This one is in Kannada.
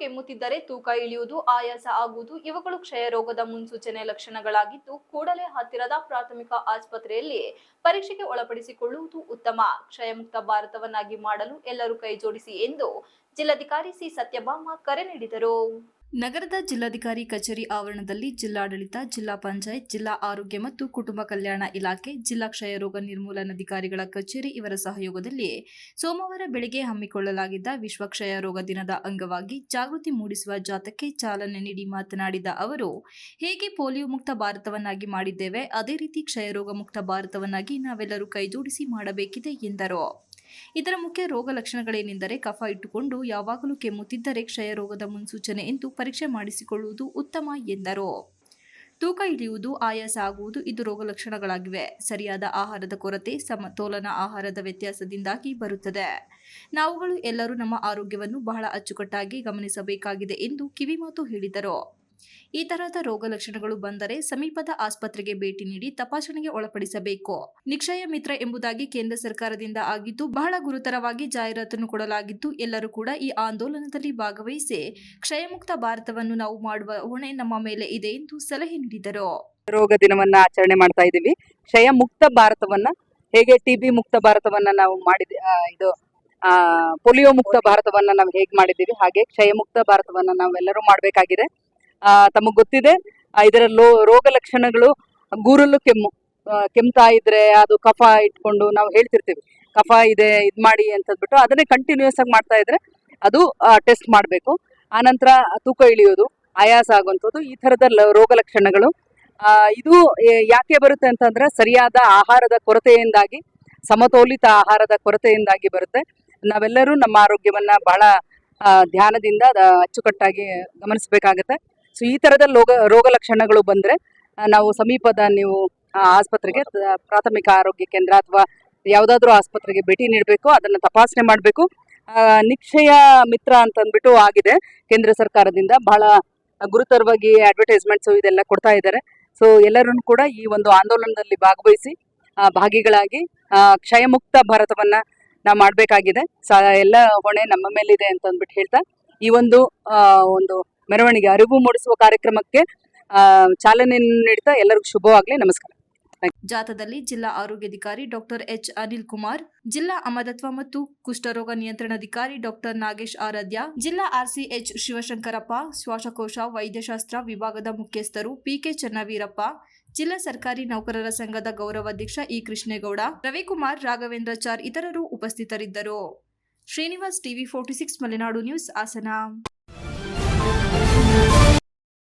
ಕೆಮ್ಮುತ್ತಿದ್ದರೆ ತೂಕ ಇಳಿಯುವುದು, ಆಯಾಸ ಆಗುವುದು, ಇವುಗಳು ಕ್ಷಯ ರೋಗದ ಮುನ್ಸೂಚನೆ ಲಕ್ಷಣಗಳಾಗಿದ್ದು ಕೂಡಲೇ ಹತ್ತಿರದ ಪ್ರಾಥಮಿಕ ಆಸ್ಪತ್ರೆಯಲ್ಲಿ ಪರೀಕ್ಷೆಗೆ ಒಳಪಡಿಸಿಕೊಳ್ಳುವುದು ಉತ್ತಮ. ಕ್ಷಯಮುಕ್ತ ಭಾರತವನ್ನಾಗಿ ಮಾಡಲು ಎಲ್ಲರೂ ಕೈಜೋಡಿಸಿ ಎಂದು ಜಿಲ್ಲಾಧಿಕಾರಿ ಸಿ. ಸತ್ಯಭಾಮ ಕರೆ ನೀಡಿದರು. ನಗರದ ಜಿಲ್ಲಾಧಿಕಾರಿ ಕಚೇರಿ ಆವರಣದಲ್ಲಿ ಜಿಲ್ಲಾಡಳಿತ, ಜಿಲ್ಲಾ ಪಂಚಾಯತ್, ಜಿಲ್ಲಾ ಆರೋಗ್ಯ ಮತ್ತು ಕುಟುಂಬ ಕಲ್ಯಾಣ ಇಲಾಖೆ, ಜಿಲ್ಲಾ ಕ್ಷಯರೋಗ ನಿರ್ಮೂಲನಾಧಿಕಾರಿಗಳ ಕಚೇರಿ ಇವರ ಸಹಯೋಗದಲ್ಲಿ ಸೋಮವಾರ ಬೆಳಗ್ಗೆ ಹಮ್ಮಿಕೊಳ್ಳಲಾಗಿದ್ದ ವಿಶ್ವ ಕ್ಷಯ ರೋಗ ದಿನದ ಅಂಗವಾಗಿ ಜಾಗೃತಿ ಮೂಡಿಸುವ ಜಾಥಕ್ಕೆ ಚಾಲನೆ ನೀಡಿ ಮಾತನಾಡಿದ ಅವರು, ಹೇಗೆ ಪೋಲಿಯೋ ಮುಕ್ತ ಭಾರತವನ್ನಾಗಿ ಮಾಡಿದ್ದೇವೆ, ಅದೇ ರೀತಿ ಕ್ಷಯರೋಗ ಮುಕ್ತ ಭಾರತವನ್ನಾಗಿ ನಾವೆಲ್ಲರೂ ಕೈಜೋಡಿಸಿ ಮಾಡಬೇಕಿದೆ ಎಂದರು. ಇದರ ಮುಖ್ಯ ರೋಗ ಲಕ್ಷಣಗಳೇನೆಂದರೆ ಕಫ ಇಟ್ಟುಕೊಂಡು ಯಾವಾಗಲೂ ಕೆಮ್ಮುತ್ತಿದ್ದರೆ ಕ್ಷಯ ರೋಗದ ಮುನ್ಸೂಚನೆ ಎಂದು ಪರೀಕ್ಷೆ ಮಾಡಿಸಿಕೊಳ್ಳುವುದು ಉತ್ತಮ ಎಂದರು. ತೂಕ ಇಳಿಯುವುದು, ಆಯಾಸ ಆಗುವುದು ಇದು ರೋಗ ಲಕ್ಷಣಗಳಾಗಿವೆ. ಸರಿಯಾದ ಆಹಾರದ ಕೊರತೆ ಸಮತೋಲನ ಆಹಾರದ ವ್ಯತ್ಯಾಸದಿಂದಾಗಿ ಬರುತ್ತದೆ. ನಾವುಗಳು ಎಲ್ಲರೂ ನಮ್ಮ ಆರೋಗ್ಯವನ್ನು ಬಹಳ ಅಚ್ಚುಕಟ್ಟಾಗಿ ಗಮನಿಸಬೇಕಾಗಿದೆ ಎಂದು ಕಿವಿಮಾತು ಹೇಳಿದರು. ಈ ತರಹದ ರೋಗ ಲಕ್ಷಣಗಳು ಬಂದರೆ ಸಮೀಪದ ಆಸ್ಪತ್ರೆಗೆ ಭೇಟಿ ನೀಡಿ ತಪಾಸಣೆಗೆ ಒಳಪಡಿಸಬೇಕು. ನಿಕ್ಷಯ ಮಿತ್ರ ಎಂಬುದಾಗಿ ಕೇಂದ್ರ ಸರ್ಕಾರದಿಂದ ಆಗಿದ್ದು, ಬಹಳ ಗುರುತರವಾಗಿ ಜಾಹೀರಾತನ್ನು ಕೊಡಲಾಗಿದ್ದು, ಎಲ್ಲರೂ ಕೂಡ ಈ ಆಂದೋಲನದಲ್ಲಿ ಭಾಗವಹಿಸಿ ಕ್ಷಯಮುಕ್ತ ಭಾರತವನ್ನು ನಾವು ಮಾಡುವ ಹೊಣೆ ನಮ್ಮ ಮೇಲೆ ಇದೆ ಎಂದು ಸಲಹೆ ನೀಡಿದರು. ರೋಗ ದಿನವನ್ನ ಆಚರಣೆ ಮಾಡ್ತಾ ಇದ್ದೀವಿ. ಕ್ಷಯ ಮುಕ್ತ ಭಾರತವನ್ನ, ಹೇಗೆ ಟಿಬಿ ಮುಕ್ತ ಭಾರತವನ್ನ ನಾವು ಮಾಡಿದ ಇದು ಪೋಲಿಯೋ ಮುಕ್ತ ಭಾರತವನ್ನ ನಾವು ಹೇಗೆ ಮಾಡಿದ್ದೀವಿ, ಹಾಗೆ ಕ್ಷಯ ಮುಕ್ತ ಭಾರತವನ್ನ ನಾವೆಲ್ಲರೂ ಮಾಡಬೇಕಾಗಿದೆ. ತಮಗ್ ಗೊತ್ತಿದೆ. ಇದರ ಲೋ, ರೋಗ ಲಕ್ಷಣಗಳು ಗೂರಲು ಕೆಮ್ಮು. ಕೆಮ್ತಾ ಇದ್ರೆ ಅದು ಕಫ ಇಟ್ಕೊಂಡು ನಾವು ಹೇಳ್ತಿರ್ತೀವಿ. ಕಫ ಇದೆ, ಇದ್ ಮಾಡಿ ಅಂತಂದ್ಬಿಟ್ಟು ಅದನ್ನೇ ಕಂಟಿನ್ಯೂಸ್ ಆಗಿ ಮಾಡ್ತಾ ಇದ್ರೆ ಅದು ಟೆಸ್ಟ್ ಮಾಡಬೇಕು. ಆನಂತರ ತೂಕ ಇಳಿಯೋದು, ಆಯಾಸ ಆಗುವಂಥದ್ದು, ಈ ಥರದ ರೋಗ ಲಕ್ಷಣಗಳು. ಇದು ಯಾಕೆ ಬರುತ್ತೆ ಅಂತಂದ್ರೆ ಸರಿಯಾದ ಆಹಾರದ ಕೊರತೆಯಿಂದಾಗಿ, ಸಮತೋಲಿತ ಆಹಾರದ ಕೊರತೆಯಿಂದಾಗಿ ಬರುತ್ತೆ. ನಾವೆಲ್ಲರೂ ನಮ್ಮ ಆರೋಗ್ಯವನ್ನ ಬಹಳ ಧ್ಯಾನದಿಂದ, ಅಚ್ಚುಕಟ್ಟಾಗಿ ಗಮನಿಸಬೇಕಾಗತ್ತೆ. ಸೊ, ಈ ತರದ ರೋಗ ರೋಗ ಲಕ್ಷಣಗಳು ಬಂದ್ರೆ ನಾವು ಸಮೀಪದ ನೀವು ಆಸ್ಪತ್ರೆಗೆ ಪ್ರಾಥಮಿಕ ಆರೋಗ್ಯ ಕೇಂದ್ರ ಅಥವಾ ಯಾವುದಾದ್ರೂ ಆಸ್ಪತ್ರೆಗೆ ಭೇಟಿ ನೀಡಬೇಕು, ಅದನ್ನ ತಪಾಸಣೆ ಮಾಡಬೇಕು. ನಿಕ್ಷಯ ಮಿತ್ರ ಅಂತಂದ್ಬಿಟ್ಟು ಆಗಿದೆ, ಕೇಂದ್ರ ಸರ್ಕಾರದಿಂದ. ಬಹಳ ಗುರುತರವಾಗಿ ಅಡ್ವರ್ಟೈಸ್ಮೆಂಟ್ಸು ಇದೆಲ್ಲ ಕೊಡ್ತಾ ಇದ್ದಾರೆ. ಸೊ ಎಲ್ಲರೂ ಕೂಡ ಈ ಒಂದು ಆಂದೋಲನದಲ್ಲಿ ಭಾಗವಹಿಸಿ ಭಾಗಿಗಳಾಗಿ ಕ್ಷಯಮುಕ್ತ ಭಾರತವನ್ನ ನಾವು ಮಾಡಬೇಕಾಗಿದೆ. ಸ, ಎಲ್ಲ ಹೊಣೆ ನಮ್ಮ ಮೇಲಿದೆ ಅಂತ ಅಂದ್ಬಿಟ್ಟು ಹೇಳ್ತಾ, ಈ ಒಂದು ಒಂದು ಮೆರವಣಿಗೆ, ಅರಿವು ಮೂಡಿಸುವ ಕಾರ್ಯಕ್ರಮಕ್ಕೆ ಚಾಲನೆ ನೀಡ್ತಾ ಎಲ್ಲರಿಗೂ ಶುಭವಾಗಲಿ, ನಮಸ್ಕಾರ. ಜಾಥಾದಲ್ಲಿ ಜಿಲ್ಲಾ ಆರೋಗ್ಯಾಧಿಕಾರಿ ಡಾಕ್ಟರ್ ಎಚ್ ಅನಿಲ್ ಕುಮಾರ್ ಜಿಲ್ಲಾ ಅಮದತ್ವ ಮತ್ತು ಕುಷ್ಠರೋಗ ನಿಯಂತ್ರಣಾಧಿಕಾರಿ ಡಾಕ್ಟರ್ ನಾಗೇಶ್ ಆರಾಧ್ಯ, ಜಿಲ್ಲಾ ಆರ್ಸಿಎಚ್ ಶಿವಶಂಕರಪ್ಪ, ಶ್ವಾಸಕೋಶ, ವೈದ್ಯಶಾಸ್ತ್ರ ವಿಭಾಗದ ಮುಖ್ಯಸ್ಥರು ಪಿಕೆ ಚನ್ನವೀರಪ್ಪ, ಜಿಲ್ಲಾ ಸರ್ಕಾರಿ ನೌಕರರ ಸಂಘದ ಗೌರವಾಧ್ಯಕ್ಷ ಇ ಕೃಷ್ಣೇಗೌಡ, ರವಿಕುಮಾರ್ ರಾಘವೇಂದ್ರಾಚಾರ್ ಇತರರು ಉಪಸ್ಥಿತರಿದ್ದರು. Srinivas TV forty six, Malenadu news, Hassan.